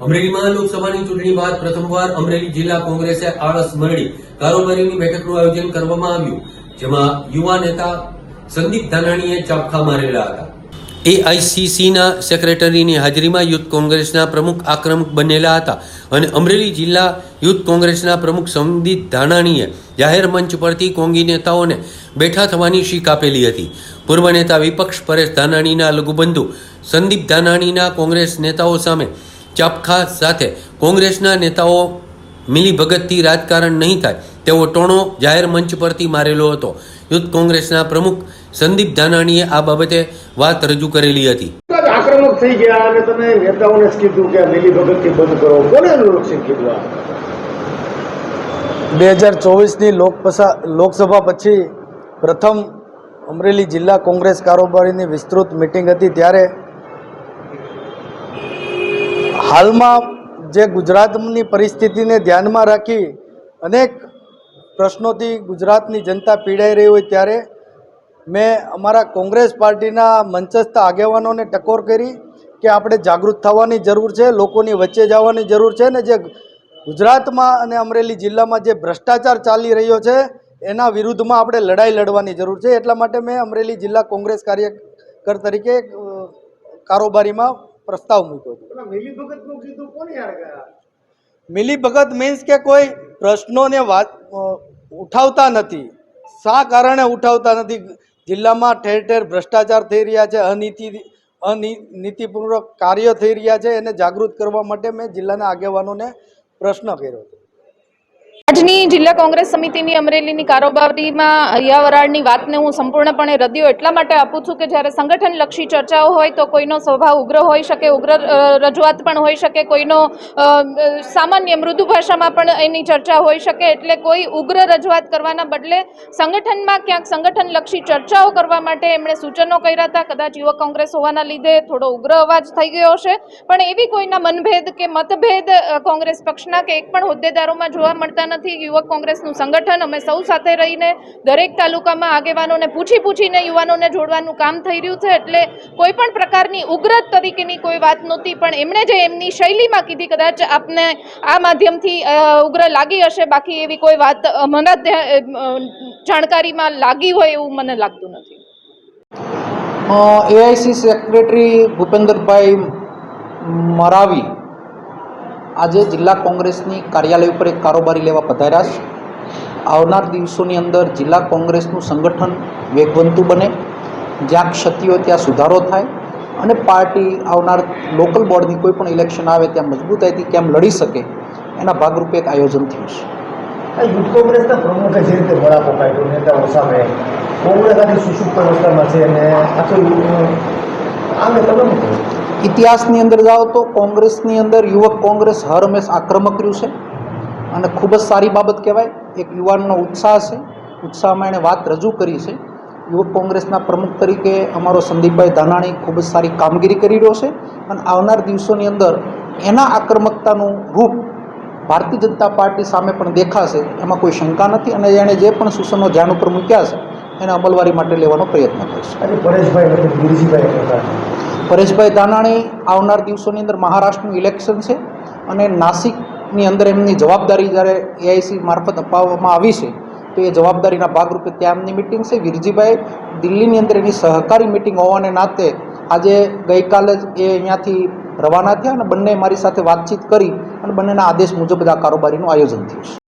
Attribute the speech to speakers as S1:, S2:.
S1: અમરેલીમાં લોકસભાની ચૂંટણી બાદ પ્રથમવાર અમરેલી જિલ્લા કોંગ્રેસે આળસ મરડી કારોબારીની બેઠકનું આયોજન કરવામાં આવ્યું, જેમાં યુવા નેતા સંદીપ ધાનાણીએ ચાપખા મારેલા હતા. એઆઈસીસીના સેક્રેટરીની હાજરીમાં યુથ કોંગ્રેસના પ્રમુખ આક્રમક બનેલા હતા અને અમરેલી જિલ્લા યુથ કોંગ્રેસના પ્રમુખ સંદીપ ધાનાણીએ જાહેર મંચ પરથી કોંગી નેતાઓને બેઠા થવાની શીખ આપેલી હતી. પૂર્વ નેતા વિપક્ષ પરેશ ધાનાણીના લઘુબંધુ સંદીપ ધાનાણીના કોંગ્રેસ નેતાઓ સામે ચાપખા સાથે કોંગ્રેસના નેતાઓ મિલીભગતથી રાજકારણ નહીં થાય. તેવો ટોણો જાહેર મંચ પરથી મારેલો હતો. યુથ કોંગ્રેસના પ્રમુખ સંદીપ ધાનાણીએ આ બાબતે વાત રજૂ કરેલી હતી.
S2: આક્રમક થઈ ગયા અને તમે નેતાઓને કીધું કે મિલી ભગતથી બંધ કરો. કોને અનુલક્ષીને કીધું
S3: બે હજાર ચોવીસની લોકપસા લોકસભા પછી પ્રથમ અમરેલી જિલ્લા કોંગ્રેસ કારોબારીની વિસ્તૃત મિટિંગ હતી. ત્યારે હાલમાં જે ગુજરાતની પરિસ્થિતિને ધ્યાનમાં રાખી અનેક પ્રશ્નોથી ગુજરાતની જનતા પીડાઈ રહી હોય ત્યારે મેં અમારા કોંગ્રેસ પાર્ટીના મંચસ્થ આગેવાનોને ટકોર કરી કે આપણે જાગૃત થવાની જરૂર છે, લોકોની વચ્ચે જવાની જરૂર છે ને જે ગુજરાતમાં અને અમરેલી જિલ્લામાં જે ભ્રષ્ટાચાર ચાલી રહ્યો છે, એના વિરુદ્ધમાં આપણે લડાઈ લડવાની જરૂર છે. એટલા માટે મેં અમરેલી જિલ્લા કોંગ્રેસ કાર્યકર તરીકે કારોબારીમાં પ્રસ્તાવ મૂક્યો હતો. મિલીભગત મીન્સ કે કોઈ પ્રશ્નોને વાત ઉઠાવતા નથી. શા કારણે ઉઠાવતા નથી? જિલ્લામાં ઠેર ઠેર ભ્રષ્ટાચાર થઈ રહ્યા છે અનીતિ અનિતિપૂર્વક કાર્ય થઈ રહ્યા છે એને જાગૃત કરવા માટે મેં જિલ્લાના આગેવાનોને પ્રશ્ન કર્યો હતો.
S4: આજની જિલ્લા કોંગ્રેસ સમિતિની અમરેલીની કારોબારીમાં હૈયાવરાળની વાતને હું સંપૂર્ણપણે રદિયો એટલા માટે આપું છું કે જ્યારે સંગઠનલક્ષી ચર્ચાઓ હોય તો કોઈનો સ્વભાવ ઉગ્ર હોઈ શકે, ઉગ્ર રજૂઆત પણ હોઈ શકે, કોઈનો સામાન્ય મૃદુ ભાષામાં પણ એની ચર્ચા હોઈ શકે, એટલે કોઈ ઉગ્ર રજૂઆત કરવાના બદલે સંગઠનમાં ક્યાંક સંગઠનલક્ષી ચર્ચાઓ કરવા માટે એમણે સૂચનો કર્યા હતા. કદાચ યુવક કોંગ્રેસ હોવાના લીધે થોડો ઉગ્ર અવાજ થઈ ગયો હશે. પણ એવી કોઈના મનભેદ કે મતભેદ કોંગ્રેસ પક્ષના કે એક પણ હોદ્દેદારોમાં જોવા મળતા નથી યુવક કોંગ્રેસનું સંગઠન. અમે સૌ સાથે રહીને દરેક તાલુકામાં આગેવાનોને પૂછી પૂછીને યુવાનોને જોડવાનું કામ થઈ રહ્યું છે. એટલે કોઈ પણ પ્રકારની ઉગ્ર તરીકેની કોઈ વાત નહોતી, પણ એમણે જે એમની શૈલીમાં કીધી, કદાચ આપને આ માધ્યમથી ઉગ્ર લાગી હશે. બાકી એવી કોઈ વાત ધ્યા- જાણકારીમાં લાગી હોય એવું મને લાગતું નથી.
S5: એઆઈસી સેક્રેટરી ભૂપેન્દ્રભાઈ મરાવી આજે જિલ્લા કોંગ્રેસની કાર્યાલય ઉપર એક કારોબારી લેવા પધાર્યા છે. આવનાર દિવસોની અંદર જિલ્લા કોંગ્રેસનું સંગઠન વેગવંતું બને. જ્યાં ક્ષતિઓ ત્યાં સુધારો થાય અને પાર્ટી આવનાર લોકલ બોર્ડની કોઈ પણ ઇલેક્શન આવે ત્યાં મજબૂતાઈથી કેમ લડી શકે એના ભાગરૂપે એક આયોજન થયું છે.
S2: યુથ કોંગ્રેસના પ્રમુખે જે રીતે બળાપો કાઢ્યો નેતાઓ સામે કોંગ્રેસ આથી સુષુપ્ત અવસ્થામાં છે અને આખું આમે તમે?
S5: ઇતિહાસની અંદર જાઓ તો કોંગ્રેસની અંદર યુવક કોંગ્રેસ હર હંમેશ આક્રમક રહ્યું છે. અને ખૂબ જ સારી બાબત કહેવાય, એક યુવાનનો ઉત્સાહ છે. ઉત્સાહમાં એણે વાત રજૂ કરી છે. યુવક કોંગ્રેસના પ્રમુખ તરીકે અમારો સંદીપભાઈ ધાનાણી ખૂબ જ સારી કામગીરી કરી રહ્યો છે અને આવનાર દિવસોની અંદર એના આક્રમકતાનું રૂપ ભારતીય જનતા પાર્ટી સામે પણ દેખાશે, એમાં કોઈ શંકા નથી અને એણે જે પણ સૂચનો ધ્યાન ઉપર મૂક્યા છે, એને અમલવારી માટે લેવાનો પ્રયત્ન કરશે.
S2: પરેશભાઈ ગિરિજીભાઈ
S5: પરેશભાઈ દાનાણી આવનાર દિવસોની અંદર મહારાષ્ટ્રનું ઇલેક્શન છે અને નાસિકની અંદર એમની જવાબદારી જ્યારે એઆઈસી મારફત અપાવવામાં આવી છે, તો એ જવાબદારીના ભાગરૂપે ત્યાં એમની મિટિંગ છે. વિરજીભાઈ દિલ્હીની અંદર એની સહકારી મિટિંગ હોવાને નાતે આજે ગઈકાલે જ એ અહીંયાથી રવાના થયા અને બંને મારી સાથે વાતચીત કરી અને બંનેના આદેશ મુજબ જ આ કારોબારીનું આયોજન થયું છે.